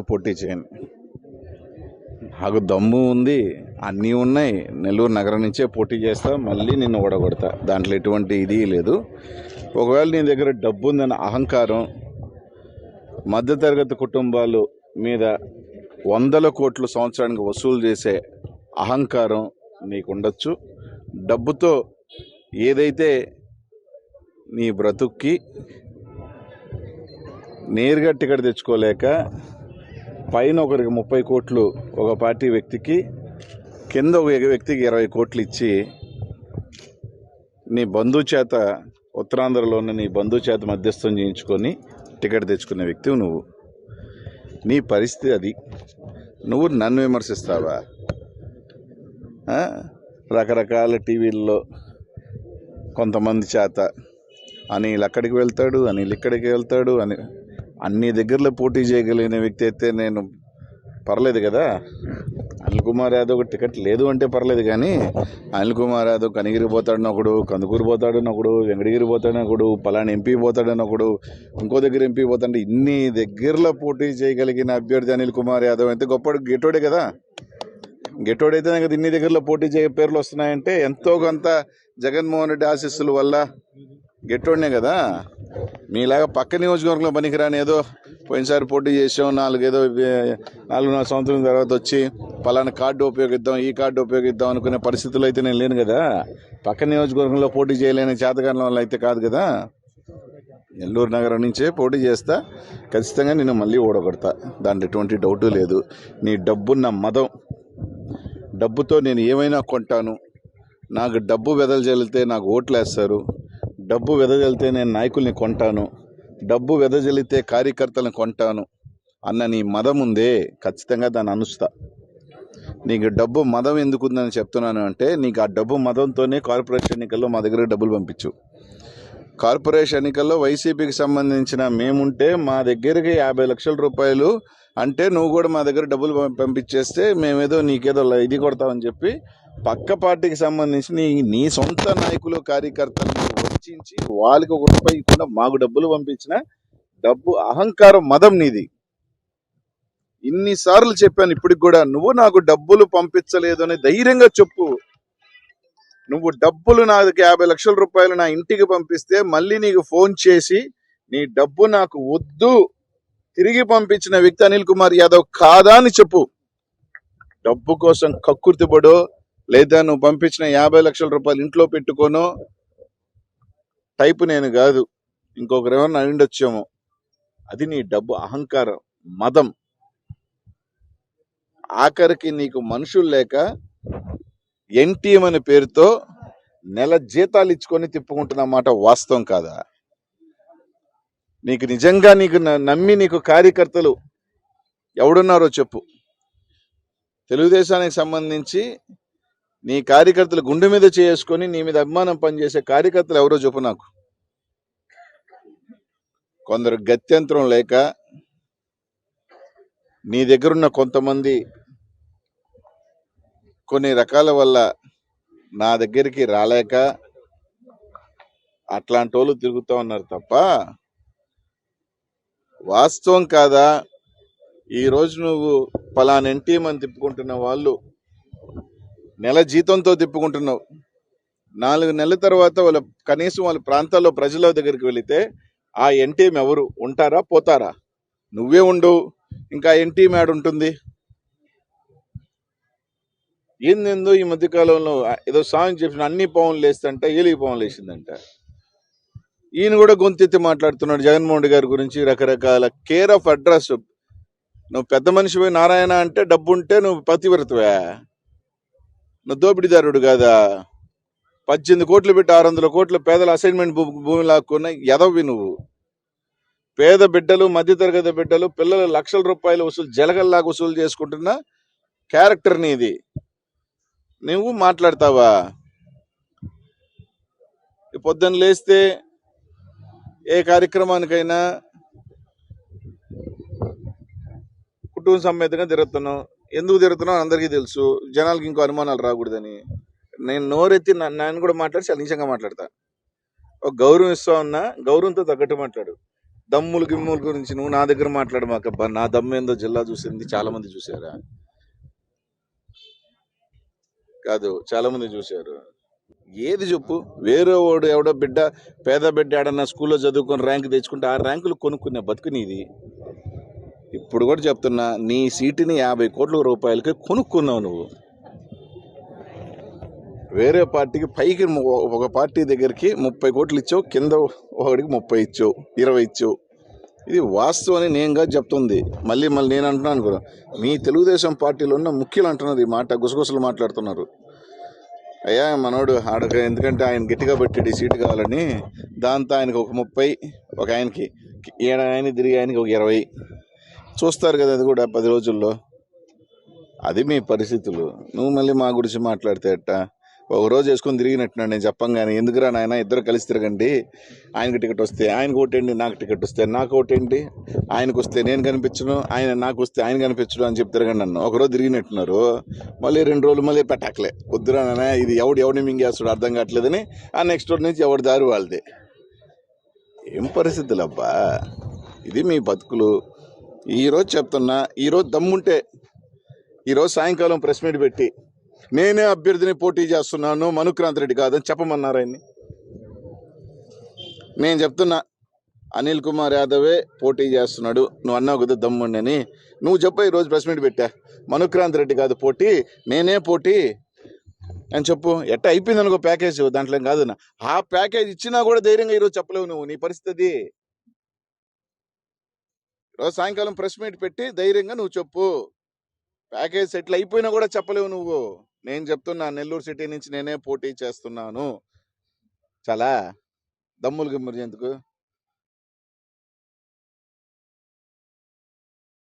పోటీ చేయను నాకు దమ్ము ఉంది అన్నీ ఉన్నాయి. నెల్లూరు నగరం నుంచే పోటీ చేస్తా మళ్ళీ నిన్ను ఓడగొడతా. దాంట్లో ఎటువంటి ఇది లేదు. ఒకవేళ నీ దగ్గర డబ్బు ఉందన్న అహంకారం మధ్యతరగతి కుటుంబాలు మీద వందల కోట్లు సంవత్సరానికి వసూలు చేసే అహంకారం నీకు ఉండొచ్చు డబ్బుతో ఏదైతే నీ బ్రతుక్కి నేరుగా టికెట్ తెచ్చుకోలేక పైన ఒకరికి ముప్పై కోట్లు ఒక పార్టీ వ్యక్తికి కింద ఒక వ్యక్తికి ఇరవై కోట్లు ఇచ్చి నీ బంధువు చేత ఉత్తరాంధ్రలో ఉన్న నీ బంధువు చేత మధ్యస్థం చేయించుకొని టికెట్ తెచ్చుకునే వ్యక్తివి నువ్వు. నీ పరిస్థితి అది. నువ్వు నన్ను విమర్శిస్తావా? రకరకాల టీవీల్లో కొంతమంది చేత అనిల్ అక్కడికి వెళ్తాడు అనిల్ ఇక్కడికి వెళ్తాడు అని అన్ని దగ్గరలో పోటీ చేయగలిగిన వ్యక్తి అయితే నేను పర్లేదు కదా? అనిల్ కుమార్ యాదవ్ టికెట్ లేదు అంటే పర్లేదు కానీ అనిల్ కుమార్ యాదవ్ కనిగిరి పోతాడని ఒకడు కందుకూరు పోతాడని ఒకడు వెంకటగిరి పోతాడని ఒకడు పలానా ఎంపీ పోతాడని ఒకడు ఇంకో దగ్గర ఎంపీ పోతాడంటే ఇన్ని దగ్గరలో పోటీ చేయగలిగిన అభ్యర్థి అనిల్ కుమార్ యాదవ్ అయితే గొప్ప గెటోడే కదా? గెటోడైతే కదా ఇన్ని దగ్గరలో పోటీ చేయ పేర్లు వస్తున్నాయంటే ఎంతో కొంత జగన్మోహన్ రెడ్డి ఆశీస్సుల వల్ల గెట్టోడినే కదా? మీలాగా పక్క నియోజకవర్గంలో పనికిరాని ఏదో పోయినసారి పోటీ చేసాం నాలుగేదో నాలుగు నాలుగున్నర సంవత్సరం తర్వాత వచ్చి పలానా కార్డు ఉపయోగిద్దాం ఈ కార్డు ఉపయోగిద్దాం అనుకునే పరిస్థితులు అయితే నేను లేను కదా. పక్క నియోజకవర్గంలో పోటీ చేయలేని చేతకాలం వల్ల అయితే కాదు కదా. నెల్లూరు నగరం నుంచే పోటీ చేస్తా ఖచ్చితంగా నేను మళ్ళీ ఓడగొడతా. దాంట్లో ఎటువంటి డౌటు లేదు. నీ డబ్బున్న మదం డబ్బుతో నేను ఏమైనా కొంటాను నాకు డబ్బు వెదజల్లితే నాకు ఓట్లు వేస్తారు డబ్బు వెదజల్లితే నేను నాయకుల్ని కొంటాను డబ్బు వెదజల్లితే కార్యకర్తలను కొంటాను అన్న నీ మదం ఉందే ఖచ్చితంగా దాన్ని అనుస్తా. నీకు డబ్బు మదం ఎందుకుందని చెప్తున్నాను అంటే నీకు ఆ డబ్బు మదంతోనే కార్పొరేషన్ ఎన్నికల్లో మా దగ్గర డబ్బులు పంపించు. కార్పొరేషన్ ఎన్నికల్లో వైసీపీకి సంబంధించిన మేముంటే మా దగ్గరికి యాభై లక్షల రూపాయలు అంటే నువ్వు కూడా మా దగ్గర డబ్బులు పంపించేస్తే మేమేదో నీకేదో ఇది కొడతామని చెప్పి పక్క పార్టీకి సంబంధించి నీ నీ సొంత నాయకులు కార్యకర్తలు ఆలోచించి వాళ్ళకి ఒక రూపాయి ఇవ్వకుండా మాకు డబ్బులు పంపించిన డబ్బు అహంకారం మదం నీది. ఇన్నిసార్లు చెప్పాను ఇప్పటికి కూడా నువ్వు నాకు డబ్బులు పంపించలేదు అని ధైర్యంగా చెప్పు. నువ్వు డబ్బులు నాకు యాభై లక్షల రూపాయలు నా ఇంటికి పంపిస్తే మళ్ళీ నీకు ఫోన్ చేసి నీ డబ్బు నాకు వద్దు. తిరిగి పంపించిన వ్యక్తి అనిల్ కుమార్ యాదవ్ కాదా అని చెప్పు. డబ్బు కోసం కక్కుర్తిపడో లేదా నువ్వు పంపించిన యాభై లక్షల రూపాయలు ఇంట్లో పెట్టుకోను టైపు నేను కాదు. ఇంకొకరు ఏమన్నా అయిండొచ్చేమో అది నీ డబ్బు అహంకారం మదం. ఆఖరికి నీకు మనుషులు లేక ఎన్టీఎం అనే పేరుతో నెల జీతాలు ఇచ్చుకొని తిప్పుకుంటున్నమాట వాస్తవం కాదా? నీకు నిజంగా నీకు న- నమ్మి నీకు కార్యకర్తలు ఎవడున్నారో చెప్పు. తెలుగుదేశానికి సంబంధించి నీ కార్యకర్తలు గుండె మీద చేసుకొని నీ మీద అభిమానం పనిచేసే కార్యకర్తలు ఎవరో చెప్పు నాకు. కొందరు గత్యంతరం లేక నీ దగ్గరున్న కొంతమంది కొన్ని రకాల వల్ల నా దగ్గరికి రాలేక అట్లాంటి వాళ్ళు తిరుగుతూ ఉన్నారు తప్ప వాస్తవం కాదా? ఈరోజు నువ్వు పలానంటి ఎన్టీఎం తిప్పుకుంటున్న వాళ్ళు నెల జీతంతో తిప్పుకుంటున్నావు. నాలుగు నెలల తర్వాత వాళ్ళ కనీసం వాళ్ళ ప్రాంతాల్లో ప్రజల దగ్గరికి వెళితే ఆ ఎన్టీఎం ఎవరు? ఉంటారా? పోతారా? నువ్వే ఉండు. ఇంకా ఎన్టీఎం యాడ్ ఉంటుంది. ఏందేందో ఈ మధ్యకాలంలో ఏదో సాంగ్ చెప్పిన అన్ని పవన్లు లేస్తంట ఏలిగి పవన్లు వేసిందంట ఈయన కూడా గొంతెత్తి మాట్లాడుతున్నాడు జగన్మోహన్ గారి గురించి రకరకాల కేర్ ఆఫ్ అడ్రస్ నువ్వు పెద్ద మనిషిపోయి నారాయణ అంటే డబ్బు ఉంటే నువ్వు పతివ్రతవే. నువ్వు దోపిడీదారుడు కాదా? పద్దెనిమిది కోట్లు పెట్టి ఆరు వందల కోట్లు పేదల అసైన్మెంట్ భూమి లాక్కున్న ఎదవి నువ్వు. పేద బిడ్డలు మధ్యతరగతి బిడ్డలు పిల్లలు లక్షల రూపాయలు వసూలు జలగల్లాగా వసూలు చేసుకుంటున్న క్యారెక్టర్ నీది. నువ్వు మాట్లాడతావా? ఈ పొద్దున్న లేస్తే ఏ కార్యక్రమానికైనా కుటుంబ సమేతంగా తిరుగుతున్నావు. ఎందుకు తిరుగుతున్నావు? అందరికీ తెలుసు. జనాలకి ఇంకో అనుమానాలు రాకూడదని. నేను నోరెత్తి నా- కూడా మాట్లాడి చాలా నిజంగా మాట్లాడతా. ఒక గౌరవం ఇస్తా ఉన్నా గౌరవంతో తగ్గట్టు మాట్లాడు. దమ్ములు గిమ్ముల గురించి నువ్వు నా దగ్గర మాట్లాడు మాకు అబ్బా నా దమ్ము ఏందో జిల్లా చూసింది చాలా మంది చూసారా కాదు చాలా మంది చూశారు. ఏది చెప్పు? వేరే వాడు ఎవడో బిడ్డ పేద బిడ్డ ఆడన్నా స్కూల్లో చదువుకొని ర్యాంక్ తెచ్చుకుంటే ఆ ర్యాంకులు కొనుక్కునే బతుకుని ఇది ఇప్పుడు కూడా చెప్తున్నా నీ సీటుని యాభై కోట్ల రూపాయలకి కొనుక్కున్నావు నువ్వు. వేరే పార్టీకి పైకి ఒక పార్టీ దగ్గరికి ముప్పై కోట్లు ఇచ్చావు కింద ఒకడికి ముప్పై ఇచ్చావు ఇరవై ఇచ్చావు. ఇది వాస్తవం అని నేను చెప్తుంది. మళ్ళీ మళ్ళీ నేను అంటున్నాను కూడా. మీ తెలుగుదేశం పార్టీలో ఉన్న ముఖ్యులు అంటున్నారు ఈ మాట గుసగుసలు మాట్లాడుతున్నారు. అయ్యా మనోడు ఆడక ఎందుకంటే ఆయన గట్టిగా పెట్టాడు ఈ సీటు కావాలని. దాంతో ఆయనకు ఒక ముప్పై ఒక ఆయనకి ఈడ తిరిగి ఆయనకి ఒక ఇరవై. చూస్తారు కదా అది కూడా పది రోజుల్లో. అది మీ పరిస్థితులు. నువ్వు మళ్ళీ మా గురించి మాట్లాడితే అట్ట ఒక రోజు వేసుకొని తిరిగినట్టున్నాడు నేను చెప్పంగానే. ఎందుకురా నాయన ఇద్దరు కలిసి తిరగండి. ఆయనకి టికెట్ వస్తే ఆయనకు ఓటేండి నాకు టికెట్ వస్తే నాకు ఓటేండి ఆయనకు వస్తే నేను కనిపించను ఆయన నాకు వస్తే ఆయన కనిపించడు అని చెప్పి తిరగండి నన్ను ఒకరోజు తిరిగినట్టున్నారు. మళ్ళీ రెండు రోజులు మళ్ళీ పెట్టాకలే. వద్దురా నాయన ఇది ఎవడు ఎవడిని మింగేస్తాడు అర్థం కావట్లేదని ఆ నెక్స్ట్ రోజు నుంచి ఎవరి దారి వాళ్ళది. ఏం పరిస్థితులు అబ్బా ఇది మీ బతుకులు. ఈరోజు చెప్తున్నా ఈరోజు దమ్ముంటే ఈరోజు సాయంకాలం ప్రెస్ మీట్ పెట్టి నేనే అభ్యర్థిని పోటీ చేస్తున్నాను మనుక్రాంత్ రెడ్డి కాదని చెప్పమన్నారు ఆయన్ని. నేను చెప్తున్నా అనిల్ కుమార్ యాదవే పోటీ చేస్తున్నాడు నువ్వు అన్నావు కదా దమ్ముండి అని నువ్వు చెప్పు ఈరోజు ప్రెస్ మీట్ పెట్టా. మనుక్రాంత్ రెడ్డి కాదు పోటీ నేనే పోటీ అని చెప్పు. ఎట్ట అయిపోయింది అనుకో ప్యాకేజ్ దాంట్లో ఏం కాదు ఆ ప్యాకేజ్ ఇచ్చినా కూడా ధైర్యంగా ఈరోజు చెప్పలేవు నువ్వు నీ పరిస్థితి ఈరోజు సాయంకాలం ప్రెస్ మీట్ పెట్టి ధైర్యంగా నువ్వు చెప్పు. ప్యాకేజ్ సెటిల్ అయిపోయినా కూడా చెప్పలేవు నువ్వు. నేను చెప్తున్నా నెల్లూరు సిటీ నుంచి నేనే పోటీ చేస్తున్నాను. చాలా దమ్ములు గిమ్ములు ఎందుకు?